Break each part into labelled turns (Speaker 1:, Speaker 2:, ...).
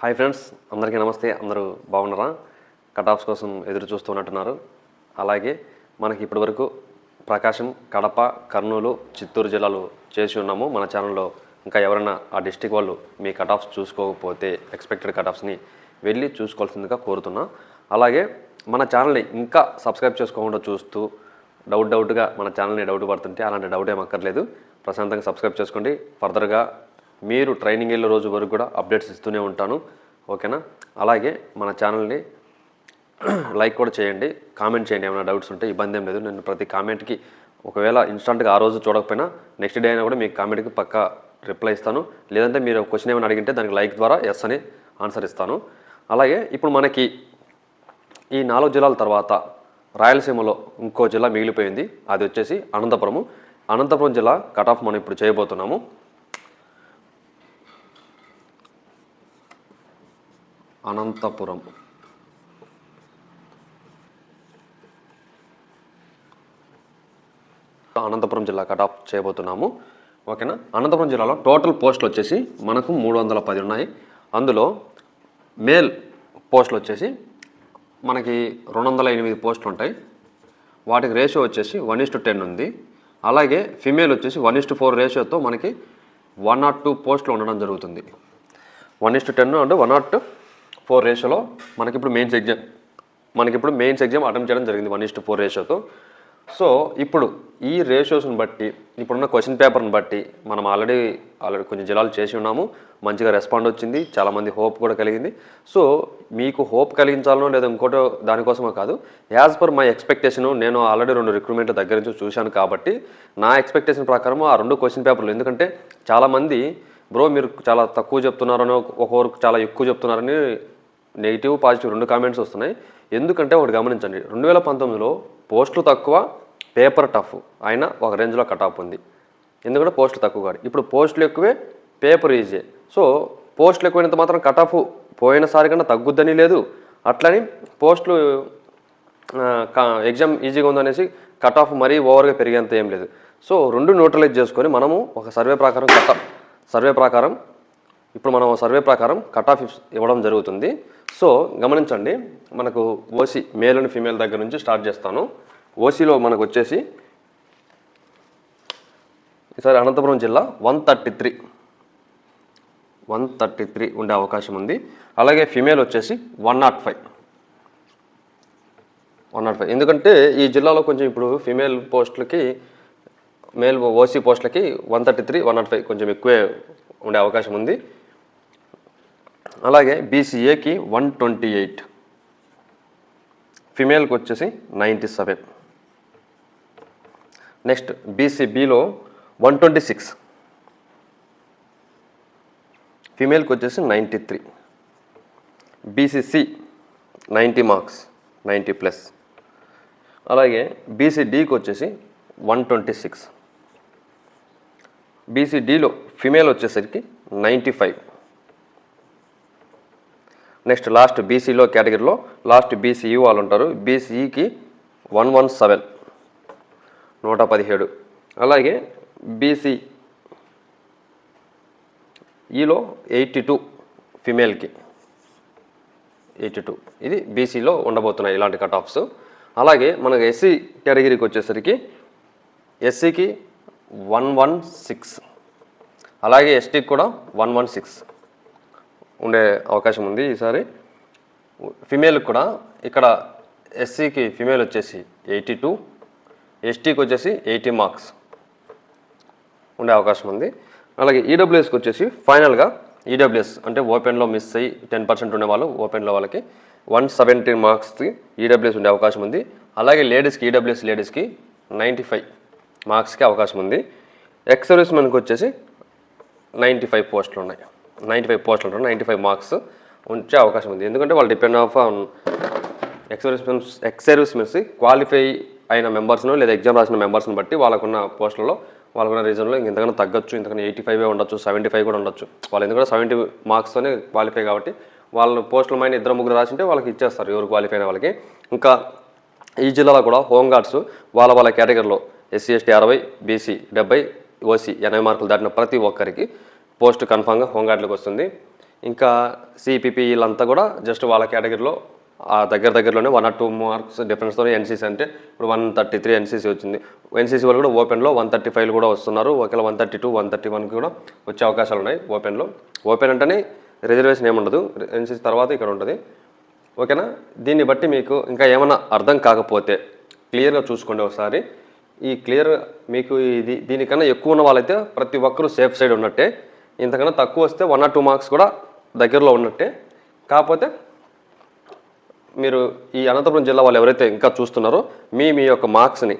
Speaker 1: Hi friends అందరికీ నమస్తే. అందరూ బాగున్నారా? కట్ ఆఫ్స్ కోసం ఎదురు చూస్తున్నట్టున్నారు అలాగే మనకి ఇప్పటివరకు ప్రకాశం కడప కర్నూలు చిత్తూరు జిల్లాలు చేసి ఉన్నాము. మన ఛానల్లో ఇంకా ఎవరైనా ఆ డిస్టిక్ వాళ్ళు మీ కట్ ఆఫ్స్ చూసుకోకపోతే ఎక్స్పెక్టెడ్ కట్ ఆఫ్స్ని వెళ్ళి చూసుకోవాల్సిందిగా కోరుతున్నా. అలాగే మన ఛానల్ని ఇంకా సబ్స్క్రైబ్ చేసుకోకుండా చూస్తూ డౌట్ డౌట్గా మన ఛానల్ని డౌట్ పడుతుంటే అలాంటి డౌట్ ఏం అక్కర్లేదు. ప్రశాంతంగా సబ్స్క్రైబ్ చేసుకోండి. ఫర్దర్గా మీరు ట్రైనింగ్ వెళ్ళే రోజు వరకు కూడా అప్డేట్స్ ఇస్తూనే ఉంటాను. ఓకేనా? అలాగే మన ఛానల్ని లైక్ కూడా చేయండి కామెంట్ చేయండి ఏమైనా డౌట్స్ ఉంటే ఇబ్బంది ఏం లేదు. నేను ప్రతి కామెంట్కి ఒకవేళ ఇన్స్టాంట్గా ఆ రోజు చూడకపోయినా నెక్స్ట్ డే అయినా కూడా మీకు కామెంట్కి పక్కా రిప్లై ఇస్తాను. లేదంటే మీరు క్వశ్చన్ ఏమైనా అడిగింటే దానికి లైక్ ద్వారా ఎస్ అని ఆన్సర్ ఇస్తాను. అలాగే ఇప్పుడు మనకి ఈ నాలుగు జిల్లాల తర్వాత రాయలసీమలో ఇంకో జిల్లా మిగిలిపోయింది. అది వచ్చేసి అనంతపురము. అనంతపురం జిల్లా కట్ ఆఫ్ మనం ఇప్పుడు చేయబోతున్నాము. అనంతపురం. అనంతపురం జిల్లా కటాప్ చేయబోతున్నాము. ఓకేనా? అనంతపురం జిల్లాలో టోటల్ పోస్టులు వచ్చేసి మనకు మూడు వందల పది ఉన్నాయి. అందులో మేల్ పోస్టులు వచ్చేసి మనకి రెండు వందల ఎనిమిది పోస్టులు ఉంటాయి. వాటికి రేషియో వచ్చేసి వన్ ఇస్ టు టెన్ ఉంది. అలాగే ఫిమేల్ వచ్చేసి వన్ ఇస్ టు ఫోర్ రేషియోతో మనకి వన్ నాట్ టూ పోస్టులు ఉండడం జరుగుతుంది. వన్ ఇస్ టు టెన్ అంటే వన్ నాట్ ఫోర్ రేషోలో మనకి ఇప్పుడు మెయిన్స్ ఎగ్జామ్ మనకిప్పుడు మెయిన్స్ ఎగ్జామ్ అటెంప్ట్ చేయడం జరిగింది వన్ ఇస్టు ఫోర్ రేషోతో సో ఇప్పుడు ఈ రేషియోస్ని బట్టి ఇప్పుడున్న క్వశ్చన్ పేపర్ని బట్టి మనం ఆల్రెడీ ఆల్రెడీ కొంచెం జిల్లాలు చేసి ఉన్నాము. మంచిగా రెస్పాండ్ వచ్చింది. చాలామంది హోప్ కూడా కలిగింది. సో మీకు హోప్ కలిగించాలనో లేదా ఇంకోటో దానికోసమో కాదు. యాజ్ పర్ మై ఎక్స్పెక్టేషన్ నేను ఆల్రెడీ రెండు రిక్రూట్మెంట్ దగ్గర నుంచి చూశాను కాబట్టి నా ఎక్స్పెక్టేషన్ ప్రకారం ఆ రెండు క్వశ్చన్ పేపర్లు ఎందుకంటే చాలామంది బ్రో మీరు చాలా తక్కువ చెప్తున్నారని ఒకరు చాలా ఎక్కువ చెప్తున్నారని నెగిటివ్ పాజిటివ్ రెండు కామెంట్స్ వస్తున్నాయి. ఎందుకంటే ఒకటి గమనించండి రెండు వేల పంతొమ్మిదిలో పోస్టులు తక్కువ పేపర్ టఫ్. అయినా ఒక రేంజ్లో కట్ ఆఫ్ ఉంది. ఎందుకంటే పోస్టులు తక్కువ కాదు. ఇప్పుడు పోస్టులు ఎక్కువే పేపర్ ఈజీ సో పోస్టులు ఎక్కువైనంత మాత్రం కట్ ఆఫ్ పోయినసారి కన్నా తగ్గుద్దని లేదు. అట్లని పోస్టులు ఎగ్జామ్ ఈజీగా ఉందనేసి కట్ ఆఫ్ మరీ ఓవర్గా పెరిగేంత ఏం లేదు. సో రెండు న్యూట్రలైజ్ చేసుకొని మనము ఒక సర్వే ప్రకారం కట్ సర్వే ప్రకారం ఇప్పుడు మనం సర్వే ప్రకారం కట్ ఆఫ్ ఇవ్వడం జరుగుతుంది. సో గమనించండి మనకు ఓసీ మేల్ అండ్ ఫీమేల్ దగ్గర నుంచి స్టార్ట్ చేస్తాను ఓసీలో మనకు వచ్చేసి ఈసారి అనంతపురం జిల్లా one thirty three one thirty three ఉండే అవకాశం ఉంది అలాగే ఫీమేల్ వచ్చేసి one nought five one nought five ఎందుకంటే ఈ జిల్లాలో కొంచెం ఇప్పుడు ఫీమేల్ పోస్టులకి మేల్ ఓసీ పోస్టులకి one thirty three one nought five కొంచెం ఎక్కువే ఉండే అవకాశం ఉంది అలాగే బీసీఏకి వన్ ట్వంటీ ఎయిట్ ఫిమేల్కి వచ్చేసి నైంటీ సెవెన్ నెక్స్ట్ బీసీబీలో వన్ ట్వంటీ సిక్స్ ఫిమేల్కి వచ్చేసి ninety three BCC ninety marks ninety plus అలాగే బీసీడీకి వచ్చేసి వన్ ట్వంటీ సిక్స్ బీసీడీలో ఫిమేల్ వచ్చేసరికి నైంటీ ఫైవ్ నెక్స్ట్ లాస్ట్ బీసీలో కేటగిరీలో లాస్ట్ బీసీఈ వాళ్ళు ఉంటారు. బీసీఈకి వన్ వన్ సెవెన్ నూట పదిహేడు. అలాగే బీసీ ఈలో ఎయిటీ టూ ఫిమేల్కి. Eighty two. ఇది బీసీలో ఉండబోతున్నాయి ఇలాంటి కట్ ఆఫ్స్ అలాగే మనకు ఎస్సీ కేటగిరీకి వచ్చేసరికి ఎస్సీకి వన్ వన్ సిక్స్. అలాగే ఎస్టీకి కూడా వన్ వన్ సిక్స్. ఉండే అవకాశం ఉంది ఈసారి. ఫిమేల్కి కూడా ఇక్కడ ఎస్సీకి ఫిమేల్ వచ్చేసి ఎయిటీ టూ ఎస్టీకి వచ్చేసి ఎయిటీ మార్క్స్ ఉండే అవకాశం ఉంది. అలాగే ఈడబ్ల్యూఎస్కి వచ్చేసి ఫైనల్గా ఈడబ్ల్యూఎస్ అంటే ఓపెన్లో మిస్ అయ్యి టెన్ పర్సెంట్ ఉండేవాళ్ళు ఓపెన్లో వాళ్ళకి వన్ సెవెంటీ మార్క్స్కి ఈడబ్ల్యూఎస్ ఉండే అవకాశం ఉంది. అలాగే లేడీస్కి ఈడబ్ల్యూఎస్ లేడీస్కి నైంటీ ఫైవ్ మార్క్స్కి అవకాశం ఉంది. ఎక్స్ సర్వీస్ మెన్కి వచ్చేసి నైంటీ ఫైవ్ పోస్టులు ఉన్నాయి. నైంటీ ఫైవ్ పోస్టులు ఉంటారు నైంటీ ఫైవ్ మార్క్స్ ఉంచే అవకాశం ఉంది. ఎందుకంటే వాళ్ళు depend of on ex service qualify అయిన మెంబర్స్ను లేదా ఎగ్జామ్ రాసిన మెంబర్స్ని బట్టి వాళ్ళకున్న పోస్టులలో వాళ్ళకున్న రీజన్లో ఇంతకన్నా తగ్గొచ్చు ఇంతకన్నా ఎయిటీ ఫైవ్ ఉండొచ్చు సెవెంటీ ఫైవ్ కూడా ఉండొచ్చు. వాళ్ళు ఎందుకంటే సెవెంటీ మార్క్స్తోనే క్వాలిఫై కాబట్టి వాళ్ళు పోస్టుల మైన ఇద్దరు ముగ్గురు రాసింటే వాళ్ళకి ఇచ్చేస్తారు ఎవరు క్వాలిఫై అయిన వాళ్ళకి. ఇంకా ఈ జిల్లాలో కూడా హోమ్ గార్డ్స్ వాళ్ళ వాళ్ళ కేటగిరీలో ఎస్సీ ఎస్టీ అరవై బీసీ డెబ్బై ఓసీ ఎనభై మార్కులు దాటిన ప్రతి ఒక్కరికి పోస్ట్ కన్ఫామ్గా హోమ్ వస్తుంది. ఇంకా సిపిపి కూడా జస్ట్ వాళ్ళ కేటగిరీలో ఆ దగ్గర దగ్గరలోనే వన్ ఆర్ టూ మార్క్స్ డిఫరెన్స్తో ఎన్సీసీ అంటే ఇప్పుడు వన్ థర్టీ త్రీ ఎన్సీసీ వచ్చింది. ఎన్సీసీ వాళ్ళు కూడా ఓపెన్లో వన్ థర్టీ ఫైవ్ కూడా వస్తున్నారు. ఒకవేళ one thirty two one thirty వన్కి కూడా వచ్చే అవకాశాలు ఉన్నాయి ఓపెన్లో ఓపెన్ అంటేనే రిజర్వేషన్ ఏముండదు. ఎన్సీసీ తర్వాత ఇక్కడ ఉంటుంది. ఓకేనా? దీన్ని బట్టి మీకు ఇంకా ఏమైనా అర్థం కాకపోతే క్లియర్గా చూసుకోండి ఒకసారి. ఈ క్లియర్ మీకు ఇది దీనికన్నా ఎక్కువ ఉన్న వాళ్ళైతే ప్రతి ఒక్కరూ సేఫ్ సైడ్ ఉన్నట్టే ఇంతకన్నా తక్కువ వస్తే వన్ ఆర్ టూ మార్క్స్ కూడా దగ్గరలో ఉన్నట్టే. కాకపోతే మీరు ఈ అనంతపురం జిల్లా వాళ్ళు ఎవరైతే ఇంకా చూస్తున్నారో మీ మీ యొక్క మార్క్స్ని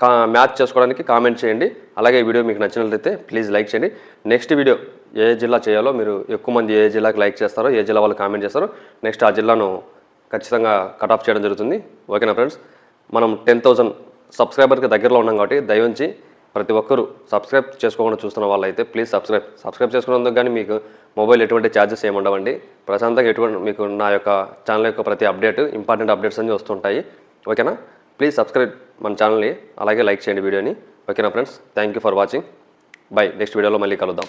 Speaker 1: కా మ్యాచ్ చేసుకోవడానికి కామెంట్ చేయండి. అలాగే వీడియో మీకు నచ్చినట్లయితే ప్లీజ్ లైక్ చేయండి. నెక్స్ట్ వీడియో ఏ జిల్లా చేయాలో మీరు ఎక్కువ మంది ఏ జిల్లాకి లైక్ చేస్తారో ఏ జిల్లా వాళ్ళు కామెంట్ చేస్తారో నెక్స్ట్ ఆ జిల్లాను ఖచ్చితంగా కట్ ఆఫ్ చేయడం జరుగుతుంది. ఓకేనా ఫ్రెండ్స్ మనం టెన్ థౌజండ్ సబ్స్క్రైబర్కి దగ్గరలో ఉన్నాం కాబట్టి దయవుంచి ప్రతి ఒక్కరూ సబ్స్క్రైబ్ చేసుకోకుండా చూస్తున్న వాళ్ళైతే ప్లీజ్ సబ్స్క్రైబ్ సబ్స్క్రైబ్ చేసుకున్నందుకు కానీ మీకు మొబైల్ ఎటువంటి ఛార్జెస్ ఏమి ఉండవండి. ప్రశాంతంగా ఎటువంటి మీకు నా యొక్క ఛానల్ యొక్క ప్రతి అప్డేట్ ఇంపార్టెంట్ అప్డేట్స్ అన్నీ వస్తుంటాయి. ఓకేనా ప్లీజ్ సబ్స్క్రైబ్ మన ఛానల్ని అలాగే లైక్ చేయండి వీడియోని. ఓకేనా friends thank you for watching bye next వీడియోలో మళ్ళీ కలుద్దాం.